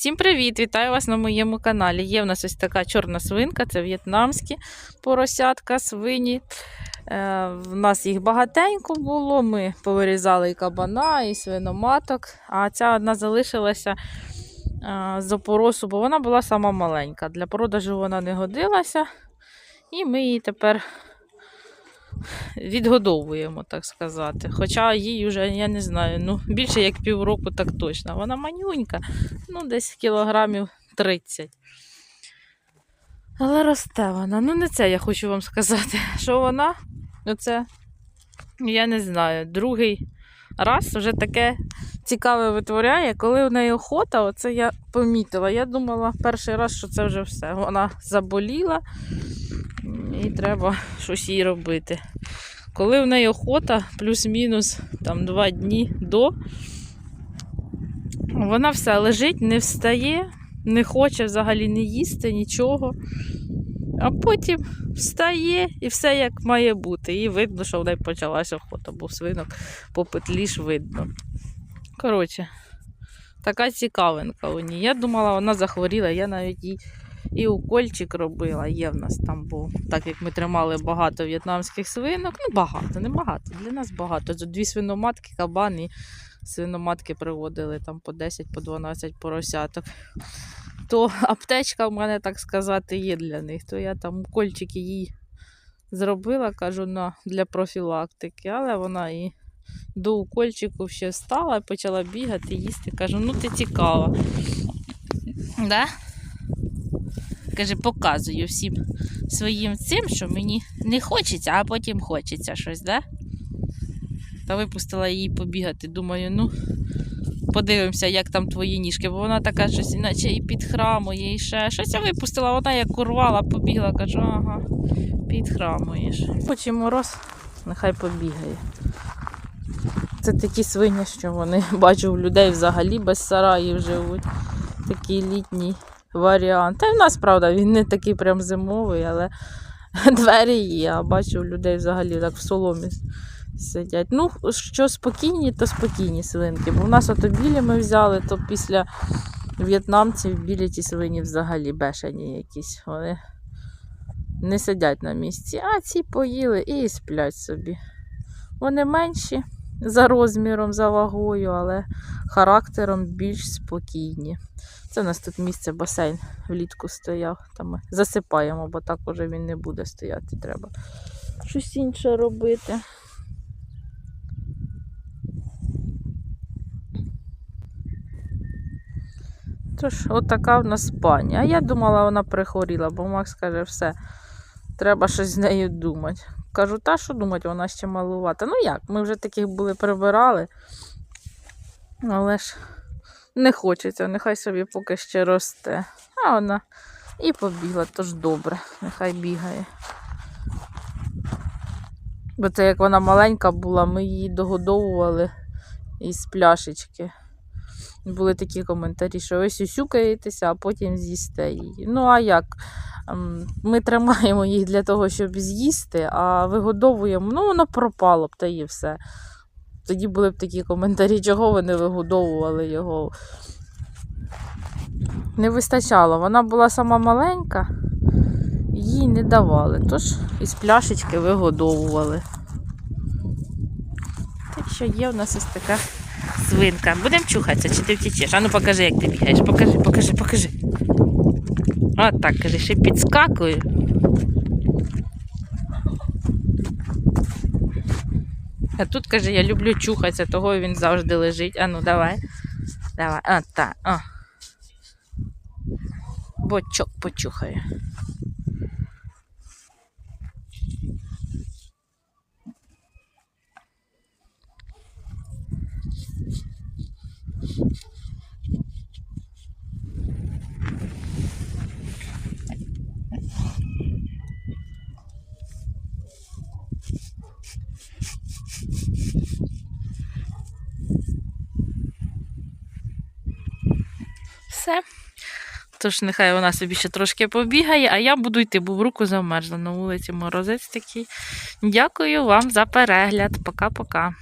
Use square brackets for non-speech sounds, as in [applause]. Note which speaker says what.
Speaker 1: Всім привіт! Вітаю вас на моєму каналі. Є в нас ось така чорна свинка, це в'єтнамські поросятка, свині. Е, в нас їх багатенько було. Ми повирізали і кабана, і свиноматок. А ця одна залишилася е, з опоросу, бо вона була сама маленька. Для продажу вона не годилася. І ми її тепер відгодовуємо, так сказати. Хоча їй вже, я не знаю, ну, більше як півроку, так точно. Вона манюнька, ну, десь кілограмів 30. Але росте вона. Ну, не це я хочу вам сказати. [laughs] Що вона? Ну, це, я не знаю, другий раз вже таке цікаве витворяє. Коли у неї охота, оце я помітила. Я думала перший раз, що це вже все. Вона заболіла і треба щось їй робити. Коли в неї охота, плюс-мінус там два дні до, вона все лежить, не встає, не хоче взагалі не їсти нічого. А потім встає і все як має бути. І видно, що в неї почалася охота, бо свинок по петлі ж видно. Коротше, така цікавинка у ній. Я думала, вона захворіла, я навіть їй і укольчик робила, є в нас там був. Так як ми тримали багато в'єтнамських свинок. Ну, багато, не багато. Для нас багато. Дві свиноматки, кабан і свиноматки приводили там по 10, по 12 поросяток. То аптечка в мене, так сказати, є для них. То я там укольчики їй зробила, кажу, на, для профілактики, але вона і до укольчику ще встала почала бігати, їсти. Кажу, ну ти цікава. Да? Каже, показую всім своїм цим, що мені не хочеться, а потім хочеться щось, да? Та випустила її побігати. Думаю, ну, подивимося, як там твої ніжки, бо вона така щось, іначе і підхрамує, і ще щось. Я випустила, вона як урвала, побігла, кажу, ага, підхрамуєш. Хоче мороз, нехай побігає. Це такі свині, що вони бачу в людей взагалі без сараїв живуть. Такий літній варіант. Та й в нас, правда, він не такий прям зимовий, але [laughs] двері є. А бачу, людей взагалі так в соломі сидять. Ну, що спокійні, то спокійні свинки. Бо в нас ото білі ми взяли, то після в'єтнамців білі ті свині взагалі бешені якісь. Вони не сидять на місці, а ці поїли і сплять собі. Вони менші за розміром, за вагою, але характером більш спокійні. Це у нас тут місце басейн влітку стояв. Там ми засипаємо, бо так уже він не буде стояти. Треба щось інше робити. Тож, отака в нас пані. А я думала, вона прихворіла, бо Макс каже, все, треба щось з нею думати. Кажу, та що думати, вона ще малувата. Ну як, ми вже таких були прибирали. Але ж не хочеться, нехай собі поки ще росте. А вона і побігла, тож добре, нехай бігає. Бо це як вона маленька була, ми її догодовували із пляшечки. Були такі коментарі, що ви сюсюкаєтеся, а потім з'їсте її. Ну, а як? Ем, Ми тримаємо їх для того, щоб з'їсти, а вигодовуємо, ну, воно пропало б та і все. Тоді були б такі коментарі, чого ви не вигодовували його. Не вистачало. Вона була сама маленька, їй не давали. Тож із пляшечки вигодовували. Так що є в нас ось така свинка. Будемо чухатися, чи ти втічеш? А ну покажи, як ти бігаєш. Покажи, покажи, покажи. От так, ще підскакую. А тут каже, я люблю чухатися, того він завжди лежить. А ну давай. Давай. А, так. О. Бочок почухає. Все. Тож нехай вона собі ще трошки побігає, а я буду йти, бо в руку замерзла на вулиці морозець такий. Дякую вам за перегляд. Пока-пока.